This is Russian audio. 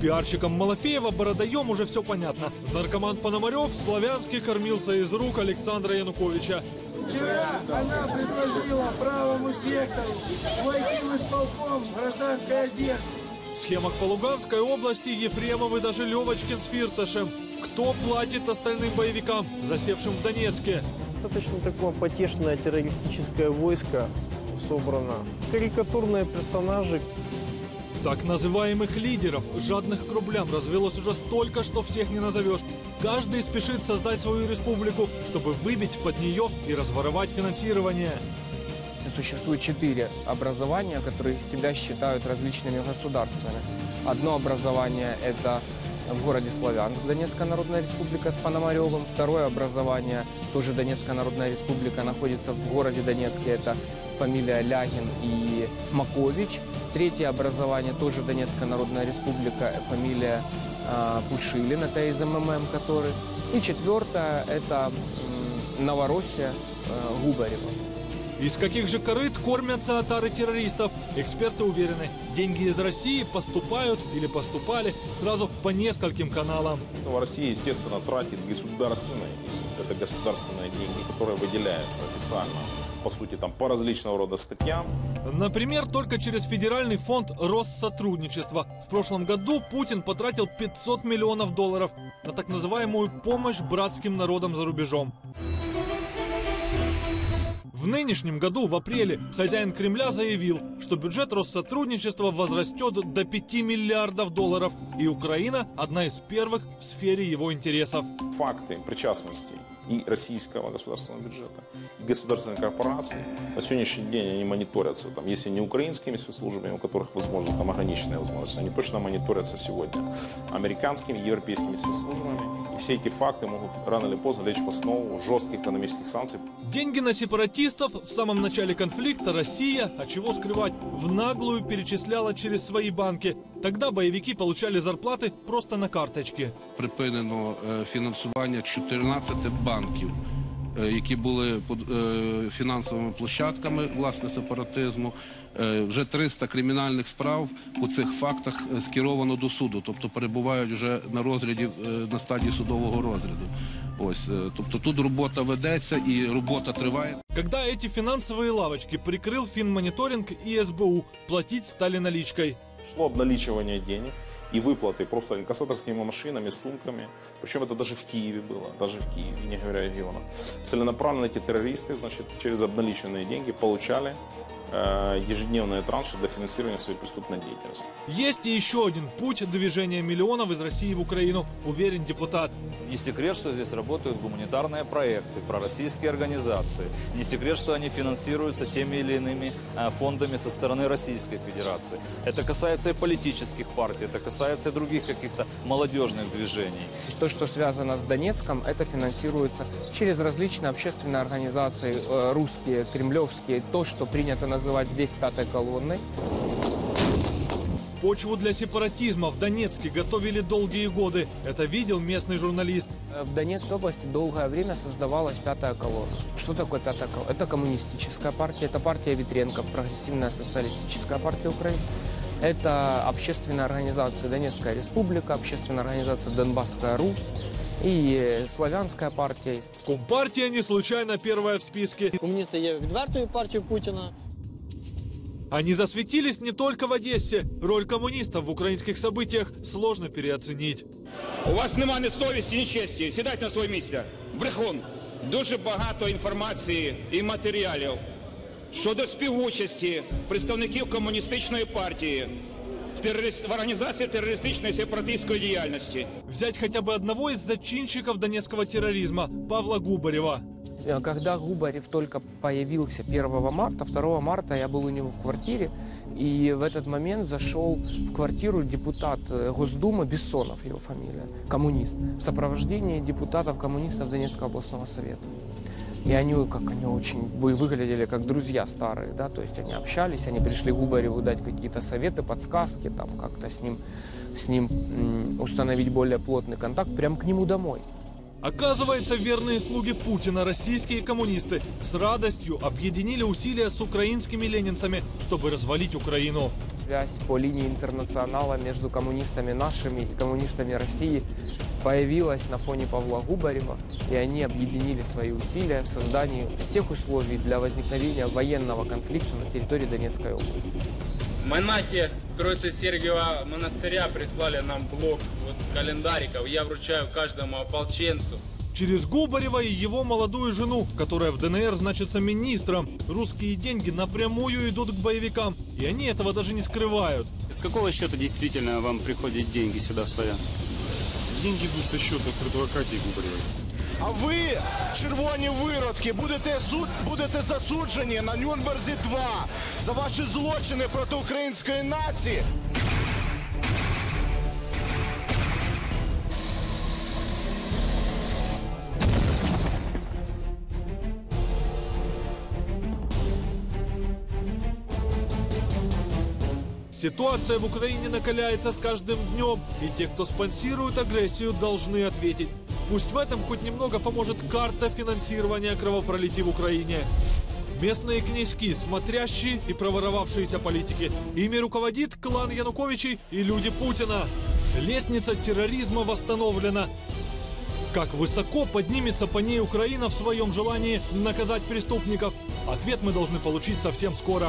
Пиарщикам Малафеева Бородаем уже все понятно. Наркоман Пономарев в Славянске кормился из рук Александра Януковича. Вчера она предложила правому сектору войти в исполком гражданской одежды. В схемах по Луганской области Ефремовы даже Левочкин с Фирташем. Кто платит остальным боевикам, засевшим в Донецке? Достаточно такое потешное террористическое войско собрано. Карикатурные персонажи, Так называемых лидеров, жадных к рублям, развелось уже столько, что всех не назовешь. Каждый спешит создать свою республику, чтобы выбить под нее и разворовать финансирование. Существует четыре образования, которые себя считают различными государствами. Одно образование – это в городе Славянск, Донецкая Народная Республика с Пономаревым. Второе образование, тоже Донецкая Народная Республика, находится в городе Донецке. Это фамилия Лягин и Макович. Третье образование, тоже Донецкая Народная Республика, фамилия э, Пушилин, это из МММ, который. И четвертое – это м, Новороссия э, Губарева. Из каких же корыт кормятся отары террористов? Эксперты уверены, деньги из России поступают или поступали сразу по нескольким каналам. Ну, Россия, естественно, тратит государственные, это государственные деньги, которые выделяются официально, по сути, там, по различного рода статьям. Например, только через Федеральный фонд Россотрудничества. В прошлом году Путин потратил 500 миллионов долларов на так называемую помощь братским народам за рубежом. В нынешнем году, в апреле, хозяин Кремля заявил, что бюджет Россотрудничества возрастет до 5 миллиардов долларов, и Украина одна из первых в сфере его интересов. Факты причастности и российского государственного бюджета, и государственных корпораций. На сегодняшний день они мониторятся, там, если не украинскими спецслужбами, у которых, возможно, там ограниченные возможности, они точно мониторятся сегодня американскими, европейскими спецслужбами, и все эти факты могут рано или поздно лечь в основу жестких экономических санкций. Деньги на сепаратистов. В самом начале конфликта Россия, а чего скрывать, в наглую перечисляла через свои банки. Тогда боевики получали зарплаты просто на карточке. припинено е, фінансування 14 банків, е, які були под- е, фінансовими площадками власне сепаратизму. Е, Вже 300 кримінальних справ по цих фактах е, скеровано до суду, тобто перебувають вже на розгляді е, на стадії судового розгляду. Ось е, тобто тут робота ведеться і робота триває. Когда эти финансовые лавочки прикрыл финмониторинг и СБУ, платить стали наличкой. шло обналичивание денег и выплаты просто инкассаторскими машинами, сумками. Причем это даже в Киеве было, даже в Киеве, не говоря о регионах. Целенаправленно эти террористы, значит, через обналиченные деньги получали э, ежедневные транши для финансирования своей преступной деятельности. Есть и еще один путь движения миллионов из России в Украину, уверен депутат. Не секрет, что здесь работают гуманитарные проекты, пророссийские организации. Не секрет, что они финансируются теми или иными э, фондами со стороны Российской Федерации. Это касается и политических партий, это касается и других каких-то молодежных движений. То что связано с Донецком, это финансируется через различные общественные организации, э, русские, кремлевские, то, что принято называть здесь пятой колонной. Почву для сепаратизма в Донецке готовили долгие годы. Это видел местный журналист. Э, В Донецкой области долгое время создавалась пятая колонна. Что такое пятая колонна? Это коммунистическая партия, это партия Витренко, прогрессивная социалистическая партия Украины. Это общественная организация Донецкая республика, общественная организация Донбасская Русь и э, славянская партия есть. Компартия не случайно первая в списке. Комуністи є відвертою партією Путіна. Они засветились не только в Одессе. Роль коммунистов в украинских событиях сложно переоценить. У вас нема ні совісті, ні честі. Сідайте на своє місце. Брехун. Дуже багато інформації і матеріалів щодо співучасті представників комуністичної партії в, терорист... в організації терористичної сепаратистської діяльності. Взять хотя бы одного из зачинщиков донецкого терроризма, Павла Губарева. Э, Когда Губарев только появился 1 марта, 2 марта я был у него в квартире, и в этот момент зашел в квартиру депутат э, Госдумы Бессонов, его фамилия, коммунист, в сопровождении депутатов-коммунистов Донецкого областного совета. И они, как они очень вы- выглядели как друзья старые, да, то есть они общались, они пришли Губареву дать какие-то советы, подсказки, там как-то с ним, с ним установить более плотный контакт, прямо к нему домой. Оказывается, верные слуги Путина, российские коммунисты, с радостью объединили усилия с украинскими ленинцами, чтобы развалить Украину. Связь по линии интернационала между коммунистами нашими и коммунистами России появилась на фоне Павла Губарева, и они объединили свои усилия в создании всех условий для возникновения военного конфликта на территории Донецкой области. Монахи Троицы Сергиева монастыря прислали нам блок вот, календариков. Я вручаю каждому ополченцу. Через Губарева и его молодую жену, которая в ДНР значится министром, русские деньги напрямую идут к боевикам, и они этого даже не скрывают. С какого счета действительно вам приходят деньги сюда, в Славянск? Деньги идут со счета предвокатии Губаревой. А ви, червоні виродки, будете суд, будете засуджені на Нюрнберзі 2 за ваші злочини проти української нації. Ситуация в Украине накаляется с каждым днем, и те, кто спонсирует агрессию, должны ответить. Пусть в этом хоть немного поможет карта финансирования кровопролития в Украине. Местные князьки, смотрящие и проворовавшиеся политики. Ими руководит клан Януковичей и люди Путина. Лестница терроризма восстановлена. Как высоко поднимется по ней Украина в своем желании наказать преступников? Ответ мы должны получить совсем скоро.